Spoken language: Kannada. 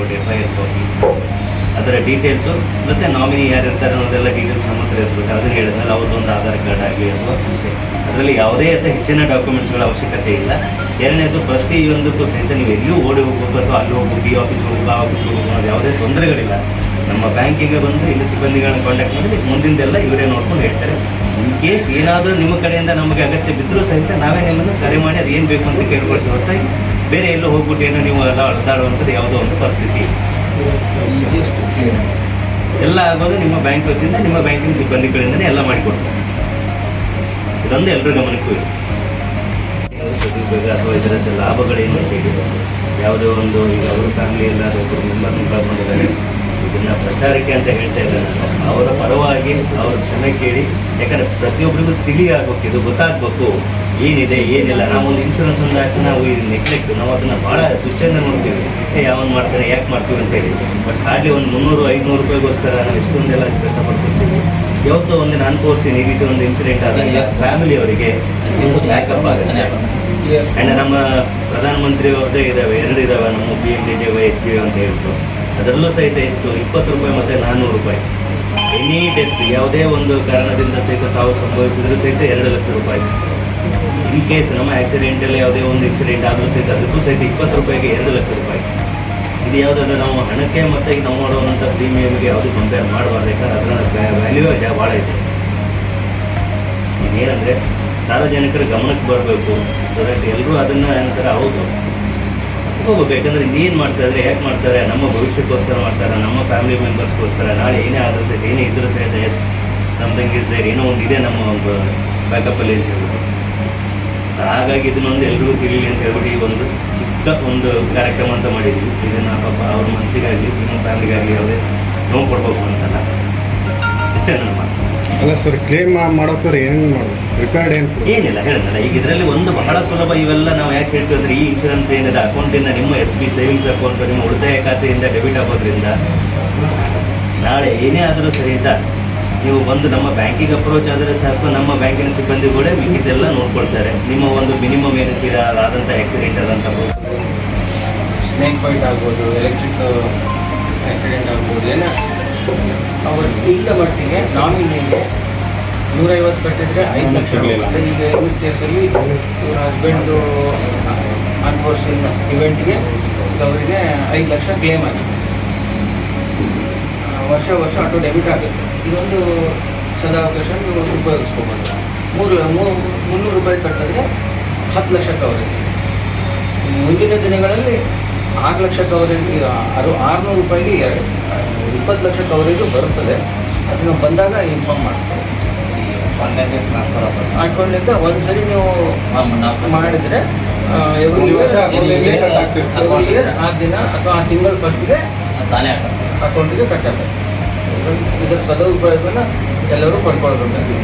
ರಿಪೋರ್ಟ್ ಎಫ್ ಐ ಅದರ ಡೀಟೇಲ್ಸು ಮತ್ತು ನಾಮಿನಿ ಯಾರು ಇರ್ತಾರೆ ಅನ್ನೋದೆಲ್ಲ ಡೀಟೇಲ್ಸ್ ನಮ್ಮ ಹತ್ರ ಇರಬೇಕು. ಅದನ್ನು ಹೇಳಿದ್ಮೇಲೆ ಅವ್ರದ್ದೊಂದು ಆಧಾರ್ ಕಾರ್ಡ್ ಆಗಲಿ ಅಥವಾ ಅಷ್ಟೇ. ಅದರಲ್ಲಿ ಯಾವುದೇ ಅಥವಾ ಹೆಚ್ಚಿನ ಡಾಕ್ಯುಮೆಂಟ್ಸ್ಗಳ ಅವಶ್ಯಕತೆ ಇಲ್ಲ. ಎರಡನೇದು ಪ್ರತಿಯೊಂದಕ್ಕೂ ಸಹಿತ ನೀವು ಎಲ್ಲಿಯೂ ಓಡಿ ಹೋಗ್ಬೋದು ಅಥವಾ ಅಲ್ಲಿ ಹೋಗ್ಬೇಕು, ಈ ಆಫೀಸ್ ಹೋಗ್ಬೇಕು, ಆ ಆಫೀಸ್ ಹೋಗ್ಬೇಕು ಅನ್ನೋದು ಯಾವುದೇ ತೊಂದರೆಗಳಿಲ್ಲ. ನಮ್ಮ ಬ್ಯಾಂಕಿಗೆ ಬಂದು ಇಲ್ಲಿ ಸಿಬ್ಬಂದಿಗಳನ್ನ ಕಾಂಟ್ಯಾಕ್ಟ್ ಮಾಡಿ ಮುಂದಿಂದೆಲ್ಲ ಇವರೇ ನೋಡ್ಕೊಂಡು ಹೇಳ್ತಾರೆ. ಇನ್ ಕೇಸ್ ಏನಾದರೂ ನಿಮ್ಮ ಕಡೆಯಿಂದ ನಮಗೆ ಅಗತ್ಯ ಬಿದ್ದರೂ ಸಹಿತ ನಾವೇ ನಿಮ್ಮನ್ನು ಕರೆ ಮಾಡಿ ಅದು ಏನು ಬೇಕು ಅಂತ ಕೇಳ್ಕೊಳ್ತೀವಿ ಹೊರತಾಗಿ. ಬೇರೆ ಎಲ್ಲೋ ಹೋಗ್ಬಿಟ್ಟು ಏನೋ ನೀವು ಎಲ್ಲ ಅಳದಾಡುವಂಥದ್ದು ಯಾವುದೋ ಒಂದು ಪರಿಸ್ಥಿತಿ. ಎಲ್ಲ ಆಗೋದು ನಿಮ್ಮ ಬ್ಯಾಂಕ್ ವತಿಯಿಂದ ನಿಮ್ಮ ಬ್ಯಾಂಕಿನ ಸಿಬ್ಬಂದಿಗಳಿಂದನೇ ಎಲ್ಲ ಮಾಡಿಕೊಡ್ತಾರೆ ಇದೊಂದು ಎಲ್ಲರ ಗಮನಕ್ಕೂ ಇದೆ ಅಥವಾ ಇದರದ್ದು ಲಾಭಗಳೇನು ಹೇಳಿ ಯಾವುದೇ ಒಂದು ಈಗ ಅವರು ಫ್ಯಾಮಿಲಿ ಎಲ್ಲ ಒಬ್ಬರು ಕಳ್ಕೊಂಡಿದ್ದಾರೆ ಇದನ್ನ ಅಂತ ಹೇಳ್ತಾ ಇದ್ದಾರೆ. ಅವರ ಪರವಾಗಿ ಅವರು ಕ್ಷಮೆ ಕೇಳಿ ಯಾಕಂದ್ರೆ ಪ್ರತಿಯೊಬ್ಬರಿಗೂ ತಿಳಿ ಆಗ್ಬೇಕು ಇದು ಗೊತ್ತಾಗಬೇಕು. ಏನಿದೆ ಏನಿಲ್ಲ. ನಾವೊಂದು ಇನ್ಶೂರೆನ್ಸ್ ಒಂದು ಅಷ್ಟು ನಾವು ಇದು ನೆಗ್ಲೆಕ್ಟ್ ನಾವು ಅದನ್ನ ಭಾಳ ದುಷ್ಟಿಂದ ನೋಡ್ತೀವಿ. ಏ ಯಾವನ್ ಮಾಡ್ತಾರೆ ಯಾಕೆ ಮಾಡ್ತೀವಿ ಅಂತ ಹೇಳಿ. ಬಟ್ ಹಾರ್ಡ್ಲಿ ಒಂದು ಮುನ್ನೂರು ಐದುನೂರು ರೂಪಾಯಿಗೋಸ್ಕರ ನಾವು ಎಷ್ಟೊಂದೆಲ್ಲ ಕಷ್ಟಪಡ್ತಿರ್ತೀವಿ. ಯಾವತ್ತೋ ಒಂದು ನಾನು ತೋರಿಸಿ ಈ ರೀತಿ ಒಂದು ಇನ್ಸಿಡೆಂಟ್ ಆದಾಗ ಫ್ಯಾಮಿಲಿ ಅವರಿಗೆ ಬ್ಯಾಕಪ್ ಆಗುತ್ತೆ. ಆ್ಯಂಡ್ ನಮ್ಮ ಪ್ರಧಾನಮಂತ್ರಿ ಅವ್ರದ್ದೇ ಇದ್ದಾವೆ ಎರಡು ಇದ್ದಾವೆ ನಮ್ಮ P M D J Y S P ಅಂತ ಹೇಳ್ಬಿಟ್ಟು. ಅದರಲ್ಲೂ ಸಹಿತ ಎಷ್ಟು? ಇಪ್ಪತ್ತು ರೂಪಾಯಿ ಮತ್ತು ನಾನ್ನೂರು ರೂಪಾಯಿ. ಎನಿ ಡೆತ್ ಯಾವುದೇ ಒಂದು ಕಾರಣದಿಂದ ಸಹಿತ ಸಾವು ಸಂಭವಿಸಿದ್ರು ಸಹಿತ ಎರಡು ಲಕ್ಷ ರೂಪಾಯಿ. ಇನ್ ಕೇಸ್ ನಮ್ಮ ಆಕ್ಸಿಡೆಂಟಲ್ಲಿ ಯಾವುದೇ ಒಂದು ಆಕ್ಸಿಡೆಂಟ್ ಆದರೂ ಸಹಿತ ಅದಕ್ಕೂ ಸಹಿತ ಇಪ್ಪತ್ತು ರೂಪಾಯಿಗೆ ಎರಡು ಲಕ್ಷ ರೂಪಾಯಿ. ಇದು ಯಾವುದಾದ್ರೆ ನಾವು ಹಣಕ್ಕೆ ಮತ್ತು ಈಗ ನಾವು ಮಾಡುವಂಥ ಪ್ರೀಮಿಯಮ್ಗೆ ಯಾವುದು ಕಂಪೇರ್ ಮಾಡಬಾರ್ದು. ಯಾಕಂದ್ರೆ ಅದರ ವ್ಯಾಲ್ಯೂ ಭಾಳ ಇದೆ. ಇದೇನಂದರೆ ಸಾರ್ವಜನಿಕರ ಗಮನಕ್ಕೆ ಬರಬೇಕು. ಸೊ ದಟ್ ಎಲ್ಲರೂ ಅದನ್ನು ಏನಂತಾರೆ, ಹೌದು. ಹೋಗ್ಬೇಕು ಯಾಕಂದ್ರೆ ಮಾಡ್ತಾ ಇದ್ರೆ, ಯಾಕೆ ಮಾಡ್ತಾರೆ ನಮ್ಮ ಭವಿಷ್ಯಕ್ಕೋಸ್ಕರ ಮಾಡ್ತಾರೆ ನಮ್ಮ ಫ್ಯಾಮಿಲಿ ಮೆಂಬರ್ಸ್ಗೋಸ್ಕರ ನಾಳೆ ಏನೇ ಆದರೂ ಸಹಿತ ಏನೇ ಇದ್ದರೂ ಸಹಿತ ಎಸ್ ಸಮಥಿಂಗ್ ಇಸ್ ದೇರ್ ಏನೋ ಒಂದು ಇದೆ ನಮ್ಮ ಒಂದು ಬ್ಯಾಕಪ್ಪಲ್ಲಿ ಅಂತ ಹೇಳ್ಬಿಟ್ಟು. ಹಾಗಾಗಿ ಇದನ್ನೊಂದು ಎಲ್ರಿಗೂ ತಿಳಿಲಿ ಅಂತ ಹೇಳ್ಬಿಟ್ಟು ಈ ಒಂದು ಚಿಕ್ಕ ಒಂದು ಕಾರ್ಯಕ್ರಮ ಅಂತ ಮಾಡಿದ್ವಿ. ಇದನ್ನು ಪಾಪ ಅವ್ರ ಮನಸ್ಸಿಗಾಗಲಿ, ನಿಮ್ಮ ಫ್ಯಾಮಿಲಿಗಾಗಲಿ ಯಾವುದೇ ನೋವು ಕೊಡ್ಬೇಕು ಅಂತಲ್ಲ. ಇಷ್ಟೇ ನನ್ನ ಅಲ್ಲ ಸರ್ ಕ್ಲೇಮ್ ಮಾಡೋಕ್ಕಾರೆ ಏನೇನು ಮಾಡೋದು? ರಿಪೇರ್ಡ್ ಏನು ಏನಿಲ್ಲ ಹೇಳಿದ್ನಲ್ಲ ಈಗ ಇದರಲ್ಲಿ ಒಂದು ಬಹಳ ಸುಲಭ ಇವೆಲ್ಲ ನಾವು ಯಾಕೆ ಹೇಳ್ತೀವಿ ಅಂದ್ರೆ ಈ ಇನ್ಶೂರೆನ್ಸ್ ಏನಿದೆ ಅಕೌಂಟಿಂದ ನಿಮ್ಮ ಎಸ್ ಬಿ ಸೇವಿಂಗ್ಸ್ ಅಕೌಂಟ್ ನಿಮ್ಮ ಉಳಿತಾಯ ಖಾತೆಯಿಂದ ಡೆಬಿಟ್ ಆಗೋದ್ರಿಂದ ನಾಳೆ ಏನೇ ಆದರೂ ಸಹಿತ ನೀವು ಬಂದು ನಮ್ಮ ಬ್ಯಾಂಕಿಗೆ ಅಪ್ರೋಚ್ ಆದರೆ ಸಾಕು. ನಮ್ಮ ಬ್ಯಾಂಕಿನ ಸಿಬ್ಬಂದಿ ಕೂಡ ಮಿಕ್ಕಿದ್ದೆಲ್ಲ ನೋಡ್ಕೊಳ್ತಾರೆ. ನಿಮ್ಮ ಒಂದು ಮಿನಿಮಮ್ ಏನಂತೀರಾ ಆದಂಥ ಆಕ್ಸಿಡೆಂಟ್ ಆದಂಥ ಸ್ನೇಕ್ ಬೈಟ್ ಆಗ್ಬೋದು ಎಲೆಕ್ಟ್ರಿಕ್ ಆಕ್ಸಿಡೆಂಟ್ ಆಗ್ಬೋದು ಏನೋ? ಅವ್ರು ಇಲ್ಲದ ಮಟ್ಟಿಗೆ ನಾಮಿನಿಗೆ ನೂರೈವತ್ತು ಕಟ್ಟಿದ್ರೆ ಐದು ಲಕ್ಷ. ಈಗ ಈ ಕೇಸಲ್ಲಿ ಇವ್ರ ಹಸ್ಬೆಂಡು ಅನ್ಫೋರ್ಸಿನ್ ಇವೆಂಟ್ಗೆ ಅವರಿಗೆ ಐದು ಲಕ್ಷ ಕ್ಲೇಮ್ ಆಗಿದೆ. ವರ್ಷ ವರ್ಷ ಆಟೋ ಡೆಬಿಟ್ ಆಗುತ್ತೆ. ಇದೊಂದು ಸದಾವಕಾಶ ಉಪಯೋಗಿಸ್ಕೊಬೋದು. ಉಪಯೋಗಿಸ್ಕೋಬೋದು ಮೂರು ಮೂರು ಮುನ್ನೂರು ರೂಪಾಯಿ ಕಟ್ಟಿದ್ರೆ ಹತ್ತು ಲಕ್ಷ ಕವರೇಜ್ ಮುಂದಿನ ದಿನಗಳಲ್ಲಿ ಆರು ಲಕ್ಷ ಕವರೇಜ್ ಆರು ಆರುನೂರು ರೂಪಾಯಿಗೆ ಎರಡು. ಇಪ್ಪತ್ತು ಲಕ್ಷ ಕವರೇಜು ಬರುತ್ತದೆ. ಅದನ್ನು ಬಂದಾಗ ಇನ್ಫಾರ್ಮ್ ಮಾಡ್ತಾರೆ ಆನ್ಲೈನ್ ಟ್ರಾನ್ಸ್ಫರ್ ಅಕೌಂಟಿಂದ ಒಂದ್ಸರಿ ನೀವು ಮಾಡಿದರೆ ಮಾಡಿದ್ರೆ ಎವ್ರಿ ಒಂದು. ಇಯರ್ ಆ ದಿನ ಅಥವಾ ಆ ತಿಂಗಳ ಫಸ್ಟ್ಗೆ ತಾನೇ ಅಕೌಂಟಿಗೆ ಕಟ್ ಆಗುತ್ತೆ ಇದರ ಸದುಪಯೋಗನ ಎಲ್ಲರೂ ಪಡ್ಕೊಳ್ಬೇಕು